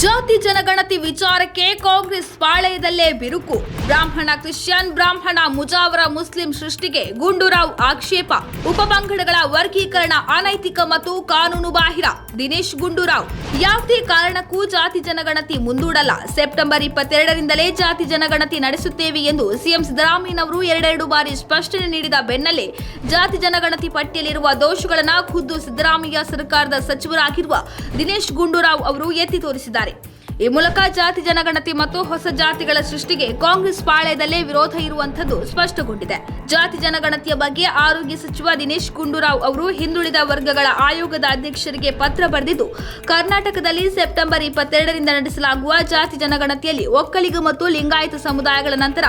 ಜಾತಿ ಜನಗಣತಿ ವಿಚಾರಕ್ಕೆ ಕಾಂಗ್ರೆಸ್ ಪಾಳೆಯದಲ್ಲೇ ಬಿರುಕು. ಬ್ರಾಹ್ಮಣ ಕ್ರಿಶ್ಚಿಯನ್, ಬ್ರಾಹ್ಮಣ ಮುಜಾವರ ಮುಸ್ಲಿಂ ಸೃಷ್ಟಿಗೆ ಗುಂಡೂರಾವ್ ಆಕ್ಷೇಪ. ಉಪಪಂಗಡಗಳ ವರ್ಗೀಕರಣ ಅನೈತಿಕ ಮತ್ತು ಕಾನೂನು ಬಾಹಿರ. ದಿನೇಶ್ ಗುಂಡೂರಾವ್, ಯಾವುದೇ ಕಾರಣಕ್ಕೂ ಜಾತಿ ಜನಗಣತಿ ಮುಂದೂಡಲ್ಲ. ಸೆಪ್ಟೆಂಬರ್ ಇಪ್ಪತ್ತೆರಡರಿಂದಲೇ ಜಾತಿ ಜನಗಣತಿ ನಡೆಸುತ್ತೇವೆ ಎಂದು ಸಿಎಂ ಸಿದ್ದರಾಮಯ್ಯನವರು ಎರಡೆರಡು ಬಾರಿ ಸ್ಪಷ್ಟನೆ ನೀಡಿದ ಬೆನ್ನಲ್ಲೇ ಜಾತಿ ಜನಗಣತಿ ಪಟ್ಟಿಯಲ್ಲಿರುವ ದೋಷಗಳನ್ನು ಖುದ್ದು ಸಿದ್ದರಾಮಯ್ಯ ಸರ್ಕಾರದ ಸಚಿವರಾಗಿರುವ ದಿನೇಶ್ ಗುಂಡೂರಾವ್ ಅವರು ಎತ್ತಿ ತೋರಿಸಿದ್ದಾರೆ. ಈ ಮೂಲಕ ಜಾತಿ ಜನಗಣತಿ ಮತ್ತು ಹೊಸ ಜಾತಿಗಳ ಸೃಷ್ಟಿಗೆ ಕಾಂಗ್ರೆಸ್ ಪಾಳ್ಯದಲ್ಲೇ ವಿರೋಧ ಇರುವಂತದ್ದು ಸ್ಪಷ್ಟಗೊಂಡಿದೆ. ಜಾತಿ ಜನಗಣತಿಯ ಬಗ್ಗೆ ಆರೋಗ್ಯ ಸಚಿವ ದಿನೇಶ್ ಗುಂಡೂರಾವ್ ಅವರು ಹಿಂದುಳಿದ ವರ್ಗಗಳ ಆಯೋಗದ ಅಧ್ಯಕ್ಷರಿಗೆ ಪತ್ರ ಬರೆದಿದ್ದು, ಕರ್ನಾಟಕದಲ್ಲಿ ಸೆಪ್ಟೆಂಬರ್ ಇಪ್ಪತ್ತೆರಡರಿಂದ ನಡೆಸಲಾಗುವ ಜಾತಿ ಜನಗಣತಿಯಲ್ಲಿ ಒಕ್ಕಲಿಗ ಮತ್ತು ಲಿಂಗಾಯತ ಸಮುದಾಯಗಳ ನಂತರ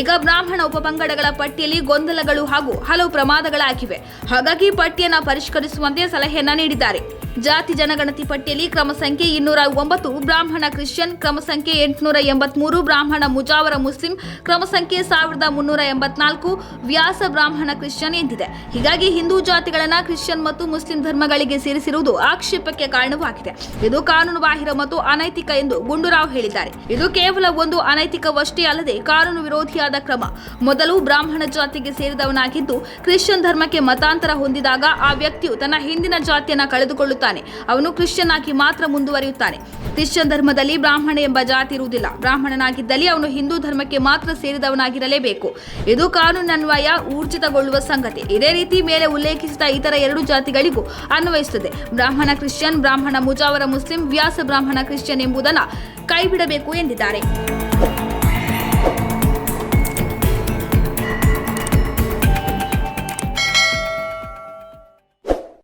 ಈಗ ಬ್ರಾಹ್ಮಣ ಉಪಪಂಗಡಗಳ ಪಟ್ಟಿಯಲ್ಲಿ ಗೊಂದಲಗಳು ಹಾಗೂ ಹಲವು ಪ್ರಮಾದಗಳಾಗಿವೆ. ಹಾಗಾಗಿ ಪಟ್ಟಿಯನ್ನು ಪರಿಷ್ಕರಿಸುವಂತೆ ಸಲಹೆಯನ್ನ ನೀಡಿದ್ದಾರೆ. ಜಾತಿ ಜನಗಣತಿ ಪಟ್ಟಿಯಲ್ಲಿ ಕ್ರಮ ಸಂಖ್ಯೆ ಇನ್ನೂರ ಒಂಬತ್ತು, ಬ್ರಾಹ್ಮಣ ಕ್ರಿಶ್ಚಿಯನ್, ಕ್ರಮ ಸಂಖ್ಯೆ ಎಂಟುನೂರ ಎಂಬತ್ಮೂರು, ಬ್ರಾಹ್ಮಣ ಮುಜಾವರ ಮುಸ್ಲಿಂ, ಕ್ರಮ ಸಂಖ್ಯೆ ಸಾವಿರದ ಮುನ್ನೂರ ಎಂಬತ್ನಾಲ್ಕು, ವ್ಯಾಸ ಬ್ರಾಹ್ಮಣ ಕ್ರಿಶ್ಚಿಯನ್ ಎಂದಿದೆ. ಹೀಗಾಗಿ ಹಿಂದೂ ಜಾತಿಗಳನ್ನ ಕ್ರಿಶ್ಚಿಯನ್ ಮತ್ತು ಮುಸ್ಲಿಂ ಧರ್ಮಗಳಿಗೆ ಸೇರಿಸಿರುವುದು ಆಕ್ಷೇಪಕ್ಕೆ ಕಾರಣವಾಗಿದೆ. ಇದು ಕಾನೂನು ಬಾಹಿರ ಮತ್ತು ಅನೈತಿಕ ಎಂದು ಗುಂಡೂರಾವ್ ಹೇಳಿದ್ದಾರೆ. ಇದು ಕೇವಲ ಒಂದು ಅನೈತಿಕವಷ್ಟೇ ಅಲ್ಲದೆ ಕಾನೂನು ವಿರೋಧಿಯಾದ ಕ್ರಮ. ಮೊದಲು ಬ್ರಾಹ್ಮಣ ಜಾತಿಗೆ ಸೇರಿದವನಾಗಿದ್ದು, ಕ್ರಿಶ್ಚಿಯನ್ ಧರ್ಮಕ್ಕೆ ಮತಾಂತರ ಹೊಂದಿದಾಗ ಆ ವ್ಯಕ್ತಿಯು ತನ್ನ ಹಿಂದಿನ ಜಾತಿಯನ್ನ ಅವನು ಕ್ರಿಶ್ಚಿಯನ್ ಆಗಿ ಮಾತ್ರ ಮುಂದುವರಿಯುತ್ತಾನೆ. ಕ್ರಿಶ್ಚಿಯನ್ ಧರ್ಮದಲ್ಲಿ ಬ್ರಾಹ್ಮಣ ಎಂಬ ಜಾತಿ ಇರುವುದಿಲ್ಲ. ಬ್ರಾಹ್ಮಣನಾಗಿದ್ದಲ್ಲಿ ಅವನು ಹಿಂದೂ ಧರ್ಮಕ್ಕೆ ಮಾತ್ರ ಸೇರಿದವನಾಗಿರಲೇಬೇಕು. ಇದು ಕಾನೂನನ್ವಯ ಊರ್ಜಿತಗೊಳ್ಳುವ ಸಂಗತಿ. ಇದೇ ರೀತಿ ಮೇಲೆ ಉಲ್ಲೇಖಿಸಿದ ಇತರ ಎರಡು ಜಾತಿಗಳಿಗೂ ಅನ್ವಯಿಸುತ್ತದೆ. ಬ್ರಾಹ್ಮಣ ಕ್ರಿಶ್ಚಿಯನ್, ಬ್ರಾಹ್ಮಣ ಮುಜಾವರ ಮುಸ್ಲಿಂ, ವ್ಯಾಸ ಬ್ರಾಹ್ಮಣ ಕ್ರಿಶ್ಚಿಯನ್ ಎಂಬುದನ್ನು ಕೈಬಿಡಬೇಕು ಎಂದಿದ್ದಾರೆ.